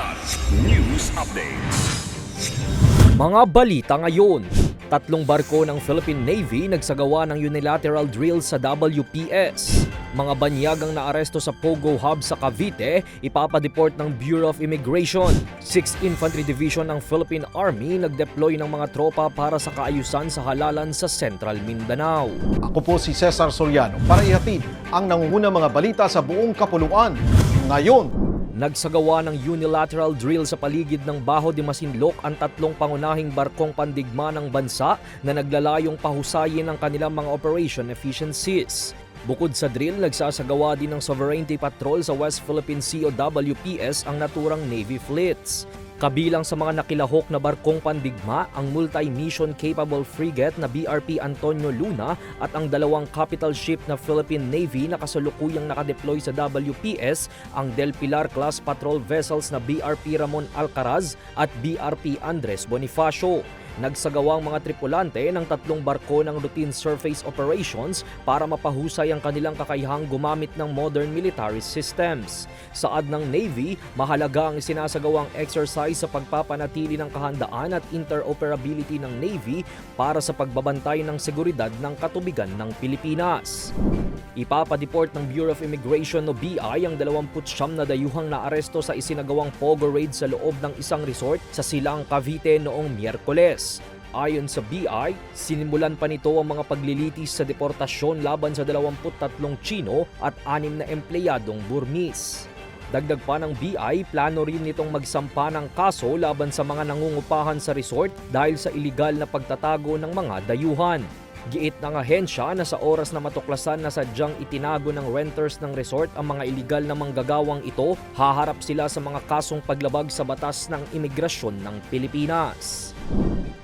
Kidlat News Updates. Mga balita ngayon. Tatlong barko ng Philippine Navy nagsagawa ng unilateral drill sa WPS. Mga banyagang naaresto sa Pogo Hub sa Cavite, ipapadeport ng Bureau of Immigration. 6th Infantry Division ng Philippine Army nagdeploy ng mga tropa para sa kaayusan sa halalan sa Central Mindanao. Ako po si Cesar Soriano para ihatid ang nangungunang mga balita sa buong kapuluan. Ngayon, Nagsagawa ng unilateral drill sa paligid ng Baho de Masinloc ang tatlong pangunahing barkong pandigma ng bansa na naglalayong pahusayin ang kanilang mga operation efficiencies. Bukod sa drill, nagsasagawa din ng sovereignty patrol sa West Philippine Sea o WPS ang naturang Navy fleets. Kabilang sa mga nakilahok na barkong pandigma ang multi-mission capable frigate na BRP Antonio Luna at ang dalawang capital ship na Philippine Navy na kasalukuyang nakadeploy sa WPS ang Del Pilar class patrol vessels na BRP Ramon Alcaraz at BRP Andres Bonifacio. Nagsagawang mga tripulante ng tatlong barko ng routine surface operations para mapahusay ang kanilang kakayahang gumamit ng modern military systems. Saad ng Navy, mahalaga ang isinasagawang exercise sa pagpapanatili ng kahandaan at interoperability ng Navy para sa pagbabantay ng seguridad ng katubigan ng Pilipinas. Ipapadeport ng Bureau of Immigration o BI ang 29 na dayuhang naaresto sa isinagawang pogo raid sa loob ng isang resort sa Silang Cavite noong Miyerkules. Ayon sa BI, sinimulan pa nito ang mga paglilitis sa deportasyon laban sa 23 Chino at anim na empleyadong Burmese. Dagdag pa ng BI, plano rin nitong magsampa ng kaso laban sa mga nangungupahan sa resort dahil sa iligal na pagtatago ng mga dayuhan. Giit ng ahensya na sa oras na matuklasan na sadyang itinago ng renters ng resort ang mga iligal na manggagawang ito, haharap sila sa mga kasong paglabag sa batas ng imigrasyon ng Pilipinas.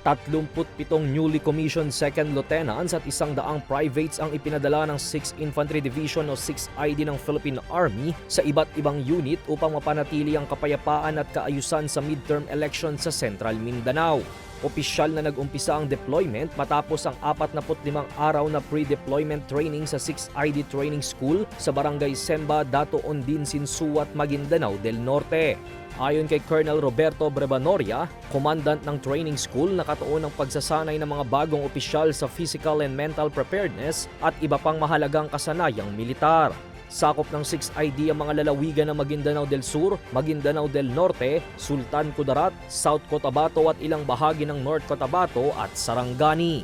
37 newly commissioned second lieutenants at isang daang privates ang ipinadala ng 6th Infantry Division o 6th ID ng Philippine Army sa iba't ibang unit upang mapanatili ang kapayapaan at kaayusan sa midterm election sa Central Mindanao. Opisyal na nag-umpisa ang deployment matapos ang 45 araw na pre-deployment training sa 6th ID Training School sa Barangay Semba, Dato Ondin, Sinsuat, Maguindanao del Norte. Ayon kay Colonel Roberto Brebanoria, commandant ng training school, nakatuon ang pagsasanay ng mga bagong opisyal sa physical and mental preparedness at iba pang mahalagang kasanayang militar. Sakop ng 6ID ang mga lalawigan ng Maguindanao del Sur, Maguindanao del Norte, Sultan Kudarat, South Cotabato at ilang bahagi ng North Cotabato at Sarangani.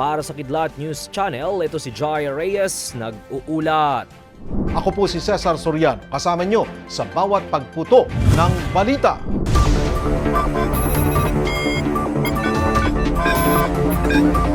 Para sa Kidlat News Channel, ito si Jai Reyes, nag-uulat. ako po si Cesar Soriano kasama nyo sa bawat pagputo ng balita. Kidlat